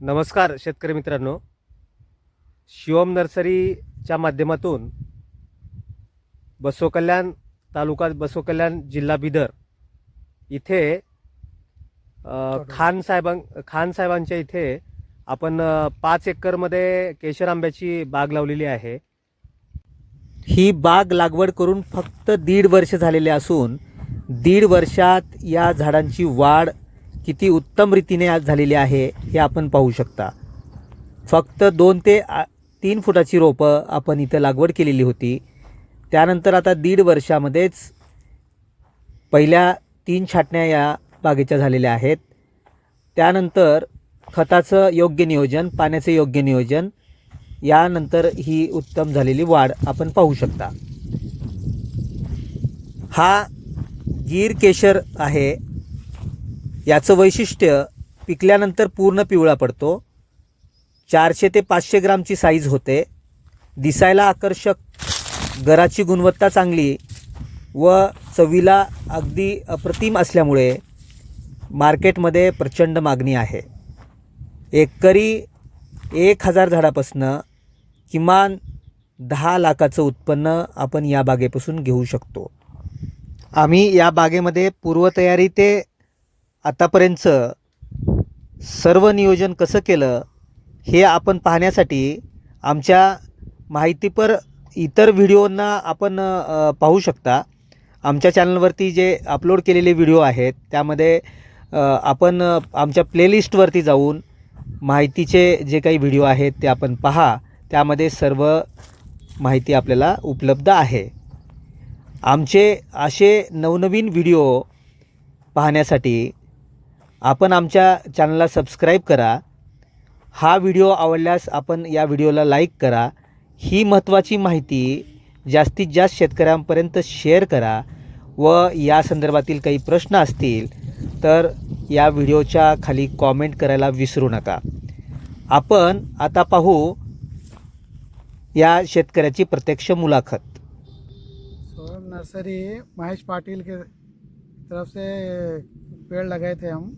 नमस्कार शेतकरी मित्रांनो. शिवम नर्सरीच्या माध्यमातून बसवकल्याण तालुका बसवकल्याण जिल्हा बिदर इथे खान साहेबां खान साहेबांच्या इथे आपण पाच एकरमध्ये केशर आंब्याची बाग लावलेली आहे. ही बाग लागवड करून फक्त दीड वर्ष झालेले असून दीड वर्षात या झाडांची वाढ किती उत्तम रीतीने आज झालेली आहे हे आपण पाहू शकता. फक्त दोन ते तीन फुटाची रोपं आपण इथं लागवड केलेली होती. त्यानंतर आता दीड वर्षामध्येच पहिल्या तीन छाटण्या या बागेच्या झालेल्या आहेत. त्यानंतर खताचं योग्य नियोजन पाण्याचं योग्य नियोजन यानंतर ही उत्तम झालेली वाढ आपण पाहू शकता. हा गीर केशर आहे. याचं वैशिष्ट्य पिकल्यानंतर पूर्ण पिवळा पडतो. चारशे ते पाचशे ग्रामची साईज होते. दिसायला आकर्षक गराची गुणवत्ता चांगली व चवीला अगदी अप्रतिम असल्यामुळे मार्केटमध्ये प्रचंड मागणी आहे. एकरी एक हजार झाडापासनं किमान दहा लाखाचं उत्पन्न आपण या बागेपासून घेऊ शकतो. आम्ही या बागेमध्ये पूर्वतयारी ते आतापर्यंतचं सर्व नियोजन कसं केलं हे आपण पाहण्यासाठी आमच्या माहितीपर इतर व्हिडिओंना आपण पाहू शकता. आमच्या चॅनलवरती जे अपलोड केलेले व्हिडिओ आहेत त्यामध्ये आपण आमच्या प्लेलिस्टवरती जाऊन माहितीचे जे काही व्हिडिओ आहेत ते आपण पहा. त्यामध्ये सर्व माहिती आपल्याला उपलब्ध आहे. आमचे असे नवनवीन व्हिडिओ पाहण्यासाठी आपण आमच्या चॅनलला सबस्क्राईब करा. हा व्हिडिओ आवडल्यास आपण या व्हिडिओला लाईक करा. ही महत्त्वाची माहिती जास्तीत जास्त शेतकऱ्यांपर्यंत शेअर करा व या संदर्भातील काही प्रश्न असतील तर या व्हिडिओच्या खाली कॉमेंट करायला विसरू नका. आपण आता पाहू या शेतकऱ्याची प्रत्यक्ष मुलाखत. सोहम नर्सरी महेश पाटिल के तरफ से पेड़ लगाए थे हम.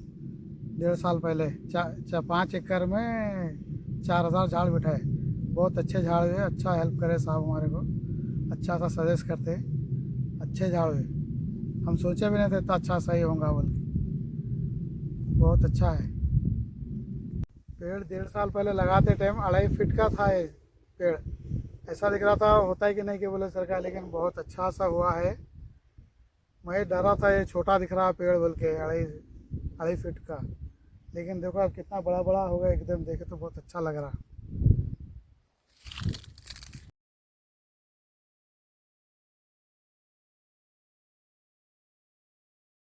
डेढ़ साल पहले चार चा, पाँच एकड़ में चार हज़ार झाड़ बिठाए। बहुत अच्छे झाड़ हुए अच्छा हेल्प करे साहब हमारे को। अच्छा सा सजेस्ट करते। अच्छे झाड़ हुए। हम सोचे भी नहीं थे इतना अच्छा सही होगा बोल के। बहुत अच्छा है। पेड़ डेढ़ साल पहले लगाते टाइम अढ़ाई फीट का था ये पेड़। ऐसा दिख रहा था होता है कि नहीं कि बोले सरकार लेकिन बहुत अच्छा सा हुआ है। मैं डरा था ये छोटा दिख रहा पेड़ बोल के अढ़ाई अढ़ाई फीट का। लेकिन देखो अब कितना बड़ा बड़ा हो गया एकदम देखे तो बहुत अच्छा लग रहा।